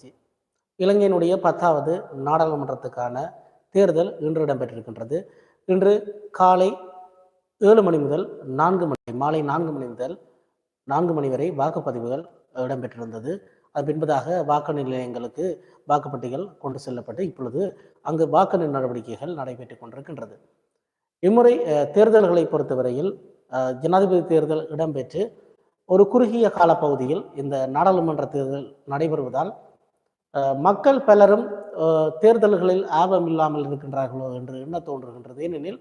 கட்சி இலங்கையினுடைய பத்தாவது நாடாளுமன்றத்துக்கான தேர்தல் இன்று இடம்பெற்றிருக்கின்றது. இன்று காலை ஏழு மணி முதல் நான்கு மணி மாலை நான்கு மணி முதல் நான்கு மணி வரை வாக்குப்பதிவுகள் இடம்பெற்றிருந்தது. அது பின்பதாக வாக்கு நிலையங்களுக்கு வாக்குப்பட்டிகள் கொண்டு செல்லப்பட்டு இப்பொழுது அங்கு வாக்கு நடவடிக்கைகள் நடைபெற்றுக் கொண்டிருக்கின்றது. இம்முறை தேர்தல்களை பொறுத்தவரையில் ஜனாதிபதி தேர்தல் இடம்பெற்று ஒரு குறுகிய காலப்பகுதியில் இந்த நாடாளுமன்ற தேர்தல் நடைபெறுவதால் மக்கள் பலரும் தேர்தல்களில் ஆர்வம் இல்லாமல் இருக்கின்றார்களோ என்று என்ன தோன்றுகின்றது? ஏனெனில்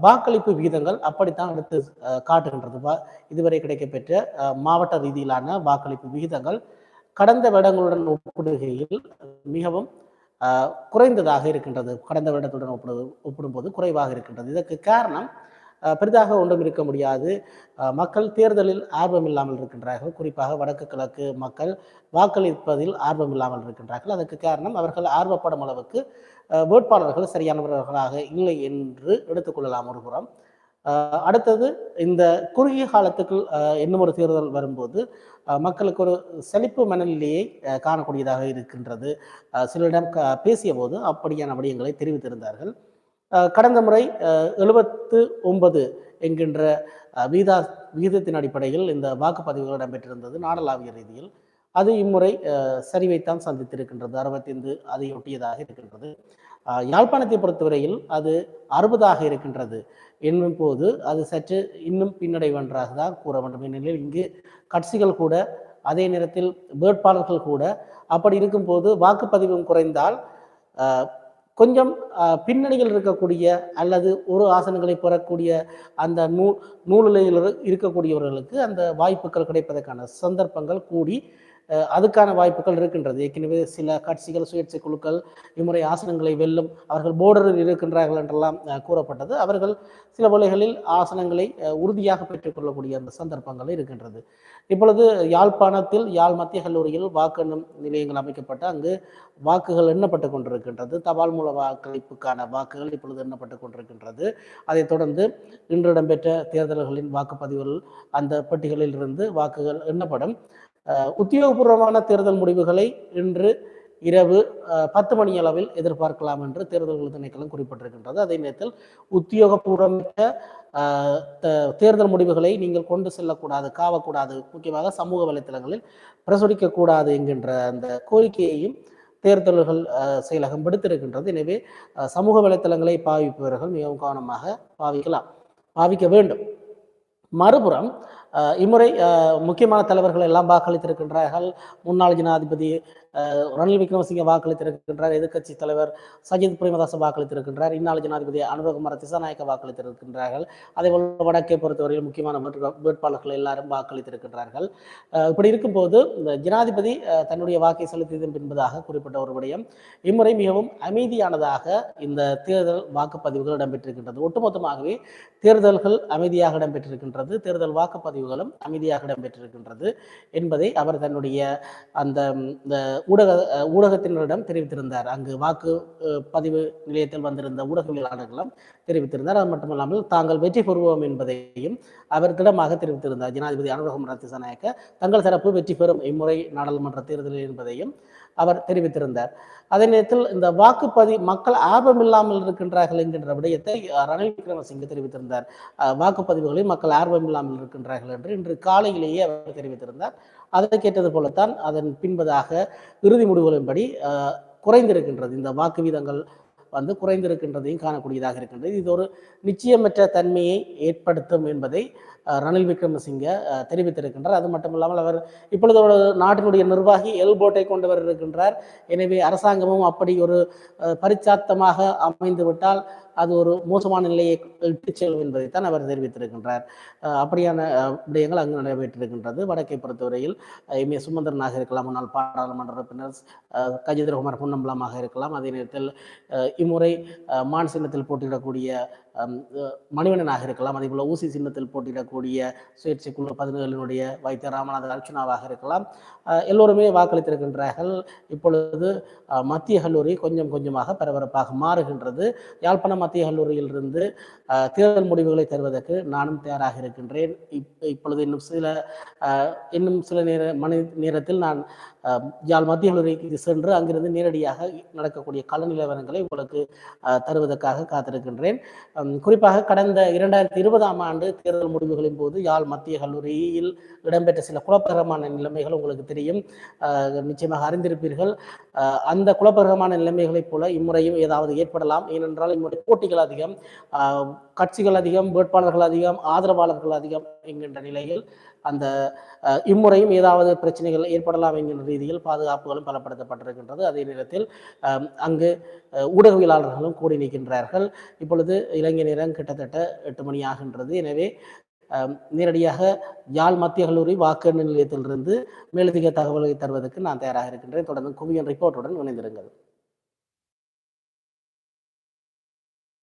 வாக்களிப்பு விகிதங்கள் அப்படித்தான் எடுத்து காட்டுகின்றது. வா- இதுவரை கிடைக்கப்பெற்ற மாவட்ட ரீதியிலான வாக்களிப்பு விகிதங்கள் கடந்த வருடங்களுடன் ஒப்பிடுகையில் மிகவும் குறைந்ததாக இருக்கின்றது. கடந்த வருடத்துடன் ஒப்பிடு ஒப்பிடும்போது குறைவாக இருக்கின்றது. இதற்கு காரணம் பெரிதாக ஒன்றும் இருக்க முடியாது. மக்கள் தேர்தலில் ஆர்வம் இல்லாமல் இருக்கின்றார்கள். குறிப்பாக வடக்கு கிழக்கு மக்கள் வாக்களிப்பதில் ஆர்வம் இல்லாமல் இருக்கின்றார்கள். அதற்கு காரணம் அவர்கள் ஆர்வப்படும் அளவுக்கு வேட்பாளர்கள் சரியானவர்களாக இல்லை என்று எடுத்துக்கொள்ளலாம் ஒரு புறம். அடுத்தது இந்த குறுகிய காலத்துக்குள் இன்னும் ஒரு தேர்தல் வரும்போது மக்களுக்கு ஒரு செழிப்பு மனநிலையை காணக்கூடியதாக இருக்கின்றது. சிலரிடம் க பேசிய போது அப்படியான விடயங்களை தெரிவித்திருந்தார்கள். கடந்த முறை எழுபத்து ஒன்பது என்கின்ற வீதா விகிதத்தின் அடிப்படையில் இந்த வாக்குப்பதிவுகள் இடம்பெற்றிருந்தது நாடளாவிய ரீதியில். அது இம்முறை சரிவைத்தான் சந்தித்திருக்கின்றது. அறுபத்தைந்து அதை ஒட்டியதாக இருக்கின்றது யாழ்ப்பாணத்தை பொறுத்தவரையில் அது அறுபதாக இருக்கின்றது என்னும் போது அது சற்று இன்னும் பின்னடைவென்றாக தான் கூற வேண்டும். ஏனெனில் இங்கு கட்சிகள் கூட அதே நேரத்தில் வேட்பாளர்கள் கூட அப்படி இருக்கும்போது வாக்குப்பதிவும் குறைந்தால் கொஞ்சம் பின்னணியில் இருக்கக்கூடிய அல்லது ஒரு ஆசனங்களை பெறக்கூடிய அந்த நூ நூலிலையில் இருக்கக்கூடியவர்களுக்கு அந்த வாய்ப்புகள் கிடைப்பதற்கான சந்தர்ப்பங்கள் கூடி அதுக்கான வாய்ப்புகள் இருக்கின்றது. ஏற்கனவே சில கட்சிகள் சுயேட்சை குழுக்கள் இம்முறை ஆசனங்களை வெல்லும் அவர்கள் போர்டரில் இருக்கின்றார்கள் என்றெல்லாம் கூறப்பட்டது. அவர்கள் சில வேளைகளில் ஆசனங்களை உறுதியாக பெற்றுக்கொள்ளக்கூடிய அந்த சந்தர்ப்பங்கள் இருக்கின்றது. இப்பொழுது யாழ்ப்பாணத்தில் யாழ் மத்திய கல்லூரியில் வாக்கு எண்ணும் நிலையங்கள் அமைக்கப்பட்டு அங்கு வாக்குகள் எண்ணப்பட்டு கொண்டிருக்கின்றது. தபால் மூல வாக்களிப்புக்கான வாக்குகள் இப்பொழுது எண்ணப்பட்டு கொண்டிருக்கின்றது. அதைத் தொடர்ந்து இன்று இடம்பெற்ற தேர்தல்களின் வாக்குப்பதிவுகள் அந்த பெட்டிகளில் இருந்து வாக்குகள் எண்ணப்படும். உத்தியோகபூர்வமான தேர்தல் முடிவுகளை இன்று இரவு பத்து மணி அளவில் எதிர்பார்க்கலாம் என்று தேர்தல்கள் திணைக்களம் குறிப்பிட்டிருக்கின்றது. அதே நேரத்தில் உத்தியோகபூர்வமிக்க தேர்தல் முடிவுகளை நீங்கள் கொண்டு செல்லக்கூடாது காவக்கூடாது முக்கியமாக சமூக வலைத்தளங்களில் பிரசுரிக்கக்கூடாது என்கின்ற அந்த கோரிக்கையையும் தேர்தல்கள் செயலகம் விடுத்திருக்கின்றது. எனவே சமூக வலைத்தளங்களை பாவிப்பவர்கள் மிகவும் கவனமாக பாவிக்கலாம் பாவிக்க வேண்டும். மறுபுறம் இம்முறை முக்கியமான தலைவர்கள் எல்லாம் வாக்களித்திருக்கின்றார்கள். முன்னாள் ஜனாதிபதி ரணில் விக்ரமசிங்க வாக்களித்திருக்கின்றார். எதிர்க்கட்சி தலைவர் சஜித் பிரேமதாச வாக்களித்திருக்கின்றார். இந்நாள் ஜனாதிபதி அனுரகுமார திசாநாயக்க வாக்களித்திருக்கின்றார்கள். அதேபோல் வடக்கை பொறுத்தவரையில் முக்கியமான வேட்பாளர்கள் எல்லாரும் வாக்களித்திருக்கின்றார்கள். இப்படி இருக்கும்போது இந்த ஜனாதிபதி தன்னுடைய வாக்கை செலுத்தியதன் பின்பதாக குறிப்பிட்ட ஒரு விடயம். இம்முறை மிகவும் அமைதியானதாக இந்த தேர்தல் வாக்குப்பதிவுகள் இடம்பெற்றிருக்கின்றது. ஒட்டுமொத்தமாகவே தேர்தல்கள் அமைதியாக இடம்பெற்றிருக்கின்றது. தேர்தல் வாக்குப்பதிவுகளும் அமைதியாக இடம்பெற்றிருக்கின்றது என்பதை அவர் தன்னுடைய அந்த இந்த ஊடக ஊடகத்தினரிடம் தெரிவித்திருந்தார். அங்கு வாக்கு பதிவு நிலையத்தில் வந்திருந்த ஊடகவியலாளர்களும் தெரிவித்திருந்தார். அது மட்டுமல்லாமல் தாங்கள் வெற்றி பெறுவோம் என்பதையும் அவர் திடமாக தெரிவித்திருந்தார். ஜனாதிபதி அனுரகுமார திசாநாயக்க தங்கள் தரப்பு வெற்றி பெறும் இம்முறை நாடாளுமன்ற தேர்தலில் என்பதையும் அவர் தெரிவித்திருந்தார். அதே நேரத்தில் இந்த வாக்குப்பதி மக்கள் ஆர்வம் இல்லாமல் இருக்கின்றார்கள் என்கின்ற விடயத்தை ரணில் விக்ரமசிங்க தெரிவித்திருந்தார். வாக்குப்பதிவுகளில் மக்கள் ஆர்வம் இல்லாமல் இருக்கின்றார்கள் என்று இன்று காலையிலேயே அவர் தெரிவித்திருந்தார். அதை கேட்டது போலத்தான் அதன் பின்பதாக இறுதி முடிவுகளின்படி குறைந்திருக்கின்றது. இந்த வாக்கு வீதங்கள் வந்து குறைந்திருக்கின்றதையும் காணக்கூடியதாக இருக்கின்றது. இது ஒரு நிச்சயமற்ற தன்மையை ஏற்படுத்தும் என்பதை ரணில் விக்ரமசிங்க தெரிவித்திருக்கின்றார். அது மட்டுமில்லாமல் அவர் இப்பொழுது நாட்டினுடைய நிர்வாகி எல்போட்டை கொண்டவர் இருக்கின்றார். எனவே அரசாங்கமும் அப்படி ஒரு பரிச்சாத்தமாக அமைந்துவிட்டால் அது ஒரு மோசமான நிலையை இட்டுச் செல்லும் என்பதைத்தான் அவர் தெரிவித்திருக்கின்றார். அப்படியான விடயங்கள் அங்கு நடைபெற்றிருக்கின்றது. வடக்கை பொறுத்தவரையில் எம். ஏ. சுமந்திரனாக இருக்கலாம். முன்னாள் பாராளுமன்ற உறுப்பினர் அஹ், கஜேந்திரகுமார் பொன்னம்பலமாக இருக்கலாம். அதே நேரத்தில் இம்முறை அஹ், மான் சின்னத்தில் போட்டியிடக்கூடிய மணிவண்ணனாக இருக்கலாம். அதே போல் ஊசி சின்னத்தில் போட்டியிடக்கூடிய சுயேட்சை குழு பதினேழினுடைய வைத்திய ராமநாத அர்ச்சுனாவாக இருக்கலாம். எல்லோருமே வாக்களித்திருக்கின்றார்கள். இப்பொழுது மத்திய கல்லூரி கொஞ்சம் கொஞ்சமாக பரபரப்பாக மாறுகின்றது. யாழ்ப்பாணம் மத்திய கல்லூரியிலிருந்து தேர்தல் முடிவுகளை தருவதற்கு நானும் தயாராக இருக்கின்றேன். இப் இப்பொழுது இன்னும் சில இன்னும் சில நேர மணி நேரத்தில் நான் யாழ் மத்திய கல்லூரிக்கு சென்று அங்கிருந்து நேரடியாக நடக்கக்கூடிய கள நிலவரங்களை உங்களுக்கு தருவதற்காக காத்திருக்கின்றேன். குறிப்பாக கடந்த இரண்டாயிரத்தி இருபதாம் ஆண்டு தேர்தல் முடிவுகளின் போது யாழ் மத்திய கல்லூரியில் இடம்பெற்ற சில குழப்பகரமான நிலைமைகள் உங்களுக்கு தெரியும். நிச்சயமாக அறிந்திருப்பீர்கள். அந்த குழப்பகரமான நிலைமைகளைப் போல இம்முறையும் ஏதாவது ஏற்படலாம். ஏனென்றால் இம்முறை போட்டிகள் அதிகம் கட்சிகள் அதிகம் வேட்பாளர்கள் அதிகம் ஆதரவாளர்கள் அதிகம் என்கின்ற நிலையில் அந்த இம்முறையும் ஏதாவது பிரச்சனைகள் ஏற்படலாம் என்கின்ற ரீதியில் பாதுகாப்புகளும் பலப்படுத்தப்பட்டிருக்கின்றது. அதே நேரத்தில் அங்கு ஊடகவியலாளர்களும் கூடி நிற்கின்றார்கள். இப்பொழுது இலங்கை நேரம் கிட்டத்தட்ட எட்டு மணி ஆகின்றது. எனவே நேரடியாக யாழ் மத்திய கல்லூரி வாக்கு நிலையத்திலிருந்து மேலதிக தகவல்களை தருவதற்கு நான் தயாராக இருக்கின்றேன். தொடர்ந்து குவியன் ரிப்போர்ட்டுடன் இணைந்திருங்கள்.